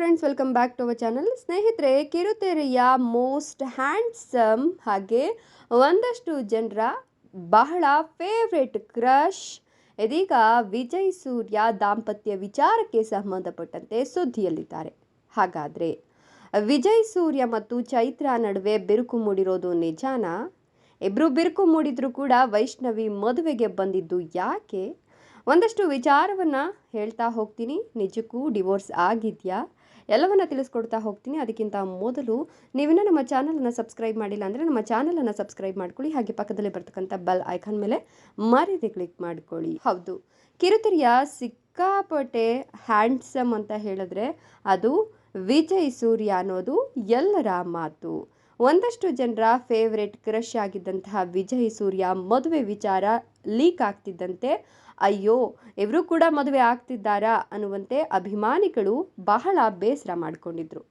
Friends welcome back to our channel ಸ್ನೇಹಿತರೆ, ಕಿರುತೆರೆಯ most handsome ಹಾಗೆ ಒಂದಷ್ಟು ಜನರ ಬಹಳ ಫೇವ್ರೆಟ್ ಕ್ರಶ್ ಇದೀಗ ವಿಜಯ್ ಸೂರ್ಯ ದಾಂಪತ್ಯ ವಿಚಾರಕ್ಕೆ ಸಂಬಂಧಪಟ್ಟಂತೆ ಸುದ್ದಿಯಲ್ಲಿದ್ದಾರೆ. ಹಾಗಾದರೆ, ವಿಜಯ್ ಸೂರ್ಯ ಮತ್ತು ಚೈತ್ರ ನಡುವೆ ಬಿರುಕು ಮೂಡಿರೋದು ನಿಜಾನಾ? ಇಬ್ಬರು ಬಿರುಕು ಮೂಡಿದ್ರೂ ಕೂಡ ವೈಷ್ಣವಿ ಮದುವೆಗೆ ಬಂದಿದ್ದು ಯಾಕೆ? ಒಂದಷ್ಟು ವಿಚಾರವನ್ನು ಹೇಳ್ತಾ ಹೋಗ್ತೀನಿ. ನಿಜಕ್ಕೂ ಡಿವೋರ್ಸ್ ಆಗಿದೆಯಾ? ಎಲ್ಲವನ್ನ ತಿಳಿಸ್ಕೊಡ್ತಾ ಹೋಗ್ತೀನಿ. ಅದಕ್ಕಿಂತ ಮೊದಲು ನೀವಿನ್ನೂ ನಮ್ಮ ಚಾನಲನ್ನು ಸಬ್ಸ್ಕ್ರೈಬ್ ಮಾಡಿಲ್ಲ ಅಂದರೆ ನಮ್ಮ ಚಾನಲನ್ನು ಸಬ್ಸ್ಕ್ರೈಬ್ ಮಾಡ್ಕೊಳ್ಳಿ. ಹಾಗೆ ಪಕ್ಕದಲ್ಲಿ ಬರ್ತಕ್ಕಂಥ ಬೆಲ್ ಐಕಾನ್ ಮೇಲೆ ಮಾರಿದೆ ಕ್ಲಿಕ್ ಮಾಡ್ಕೊಳ್ಳಿ. ಹೌದು. ಕಿರುತೆರೆಯ ಸಿಕ್ಕಾಪಟ್ಟೆ ಹ್ಯಾಂಡ್ಸಮ್ ಅಂತ ಹೇಳಿದ್ರೆ ಅದು ವಿಜಯ್ ಸೂರ್ಯ ಅನ್ನೋದು ಎಲ್ಲರ ಮಾತು. ಒಂದಷ್ಟು ಜನರ ಫೇವ್ರೆಟ್ ಕ್ರಶ್ ಆಗಿದ್ದಂತಹ ವಿಜಯ್ ಸೂರ್ಯ ಮದುವೆ ವಿಚಾರ ಲೀಕ್ ಆಗ್ತಿದ್ದಂತೆ. ಅಯ್ಯೋ, ಇವರು ಕೂಡ ಮದುವೆ ಆಗ್ತಿದ್ದಾರಾ ಅನ್ನುವಂತೆ ಅಭಿಮಾನಿಗಳು ಬಹಳ ಬೇಸರ ಮಾಡಿಕೊಂಡಿದ್ರು.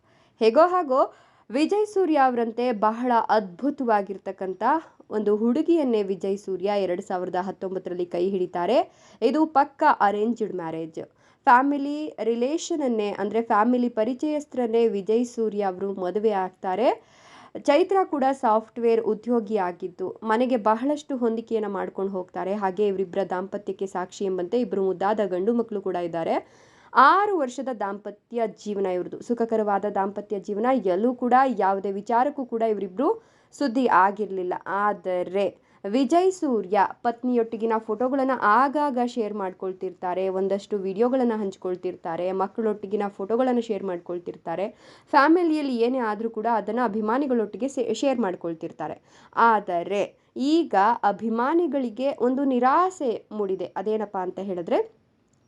ಹೇಗೋ ಹಾಗೋ, ವಿಜಯ್ ಸೂರ್ಯ ಅವರಂತೆ ಬಹಳ ಅದ್ಭುತವಾಗಿರ್ತಕ್ಕಂಥ ಒಂದು ಹುಡುಗಿಯನ್ನೇ ವಿಜಯ್ ಸೂರ್ಯ ಎರಡು ಸಾವಿರದ ಹತ್ತೊಂಬತ್ತರಲ್ಲಿ ಕೈ ಹಿಡಿತಾರೆ. ಇದು ಪಕ್ಕಾ ಅರೇಂಜ್ಡ್ ಮ್ಯಾರೇಜ್ ಫ್ಯಾಮಿಲಿ ರಿಲೇಷನನ್ನೇ ಅಂದರೆ ಫ್ಯಾಮಿಲಿ ಪರಿಚಯಸ್ಥರನ್ನೇ ವಿಜಯ್ ಸೂರ್ಯ ಅವರು ಮದುವೆ ಆಗ್ತಾರೆ. ಚೈತ್ರ ಕೂಡ ಸಾಫ್ಟ್ವೇರ್ ಉದ್ಯೋಗಿ ಆಗಿದ್ದು ಮನೆಗೆ ಬಹಳಷ್ಟು ಹೊಂದಿಕೆಯನ್ನು ಮಾಡ್ಕೊಂಡು ಹೋಗ್ತಾರೆ. ಹಾಗೆ ಇವರಿಬ್ಬರ ದಾಂಪತ್ಯಕ್ಕೆ ಸಾಕ್ಷಿ ಎಂಬಂತೆ ಇಬ್ಬರು ಮುದ್ದಾದ ಗಂಡು ಮಕ್ಕಳು ಕೂಡ ಇದ್ದಾರೆ. ಆರು ವರ್ಷದ ದಾಂಪತ್ಯ ಜೀವನ ಇವ್ರದ್ದು ಸುಖಕರವಾದ ದಾಂಪತ್ಯ ಜೀವನ. ಎಲ್ಲೂ ಕೂಡ ಯಾವುದೇ ವಿಚಾರಕ್ಕೂ ಕೂಡ ಇವರಿಬ್ಬರು ಸುದ್ದಿ ಆಗಿರಲಿಲ್ಲ. ಆದರೆ ವಿಜಯ್ ಸೂರ್ಯ ಪತ್ನಿಯೊಟ್ಟಿಗಿನ ಫೋಟೋಗಳನ್ನು ಆಗಾಗ ಶೇರ್ ಮಾಡ್ಕೊಳ್ತಿರ್ತಾರೆ, ಒಂದಷ್ಟು ವಿಡಿಯೋಗಳನ್ನು ಹಂಚ್ಕೊಳ್ತಿರ್ತಾರೆ, ಮಕ್ಕಳೊಟ್ಟಿಗಿನ ಫೋಟೋಗಳನ್ನು ಶೇರ್ ಮಾಡ್ಕೊಳ್ತಿರ್ತಾರೆ, ಫ್ಯಾಮಿಲಿಯಲ್ಲಿ ಏನೇ ಆದರೂ ಕೂಡ ಅದನ್ನು ಅಭಿಮಾನಿಗಳೊಟ್ಟಿಗೆ ಶೇರ್ ಮಾಡ್ಕೊಳ್ತಿರ್ತಾರೆ. ಆದರೆ ಈಗ ಅಭಿಮಾನಿಗಳಿಗೆ ಒಂದು ನಿರಾಸೆ ಮೂಡಿದೆ. ಅದೇನಪ್ಪ ಅಂತ ಹೇಳಿದ್ರೆ,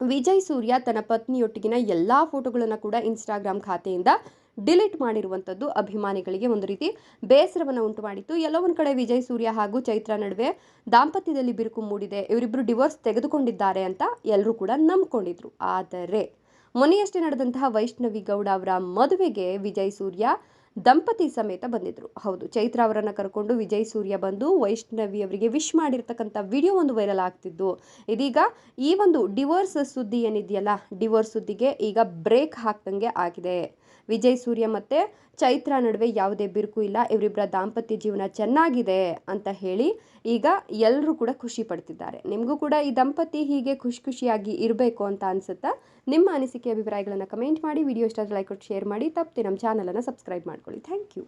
ವಿಜಯ್ ಸೂರ್ಯ ತನ್ನ ಪತ್ನಿಯೊಟ್ಟಿಗಿನ ಎಲ್ಲ ಫೋಟೋಗಳನ್ನು ಕೂಡ ಇನ್ಸ್ಟಾಗ್ರಾಮ್ ಖಾತೆಯಿಂದ ಡಿಲೀಟ್ ಮಾಡಿರುವಂಥದ್ದು ಅಭಿಮಾನಿಗಳಿಗೆ ಒಂದು ರೀತಿ ಬೇಸರವನ್ನು ಉಂಟು ಮಾಡಿತ್ತು ಎಲ್ಲೋ ಕಡೆ ವಿಜಯ್ ಸೂರ್ಯ ಹಾಗೂ ಚೈತ್ರ ನಡುವೆ ದಾಂಪತ್ಯದಲ್ಲಿ ಬಿರುಕು ಮೂಡಿದೆ. ಇವರಿಬ್ಬರು ಡಿವೋರ್ಸ್ ತೆಗೆದುಕೊಂಡಿದ್ದಾರೆ ಅಂತ ಎಲ್ಲರೂ ಕೂಡ ನಂಬ್ಕೊಂಡಿದ್ರು. ಆದರೆ ಮೊನ್ನೆಯಷ್ಟೇ ನಡೆದಂತಹ ವೈಷ್ಣವಿ ಗೌಡ ಅವರ ಮದುವೆಗೆ ವಿಜಯ್ ಸೂರ್ಯ ದಂಪತಿ ಸಮೇತ ಬಂದಿದ್ರು. ಹೌದು, ಚೈತ್ರ ಅವರನ್ನು ಕರ್ಕೊಂಡು ವಿಜಯ್ ಸೂರ್ಯ ಬಂದು ವೈಷ್ಣವಿ ಅವರಿಗೆ ವಿಶ್ ಮಾಡಿರ್ತಕ್ಕಂಥ ವಿಡಿಯೋ ಒಂದು ವೈರಲ್ ಆಗ್ತಿದ್ದು. ಇದೀಗ ಈ ಒಂದು ಡಿವೋರ್ಸ್ ಸುದ್ದಿ ಏನಿದೆಯಲ್ಲ, ಡಿವೋರ್ಸ್ ಸುದ್ದಿಗೆ ಈಗ ಬ್ರೇಕ್ ಹಾಕ್ದಂಗೆ ಆಗಿದೆ. ವಿಜಯ್ ಸೂರ್ಯ ಮತ್ತು ಚೈತ್ರ ನಡುವೆ ಯಾವುದೇ ಬಿರುಕು ಇಲ್ಲ ಇವರಿಬ್ಬರ ದಾಂಪತ್ಯ ಜೀವನ ಚೆನ್ನಾಗಿದೆ ಅಂತ ಹೇಳಿ ಈಗ ಎಲ್ಲರೂ ಕೂಡ ಖುಷಿ ಪಡ್ತಿದ್ದಾರೆ. ನಿಮಗೂ ಕೂಡ ಈ ದಂಪತಿ ಹೀಗೆ ಖುಷಿ ಖುಷಿಯಾಗಿ ಇರಬೇಕು ಅಂತ ಅನಿಸುತ್ತಾ? ನಿಮ್ಮ ಅನಿಸಿಕೆ, ಅಭಿಪ್ರಾಯಗಳನ್ನು ಕಮೆಂಟ್ ಮಾಡಿ ವಿಡಿಯೋ ಇಷ್ಟ ಲೈಕ್ ಕೊಟ್ಟು ಶೇರ್ ಮಾಡಿ, ತಪ್ಪದೆ ನಮ್ಮ ಚಾನಲನ್ನು ಸಬ್ಸ್ಕ್ರೈಬ್ ಮಾಡ್ಕೊಳ್ಳಿ. Thank you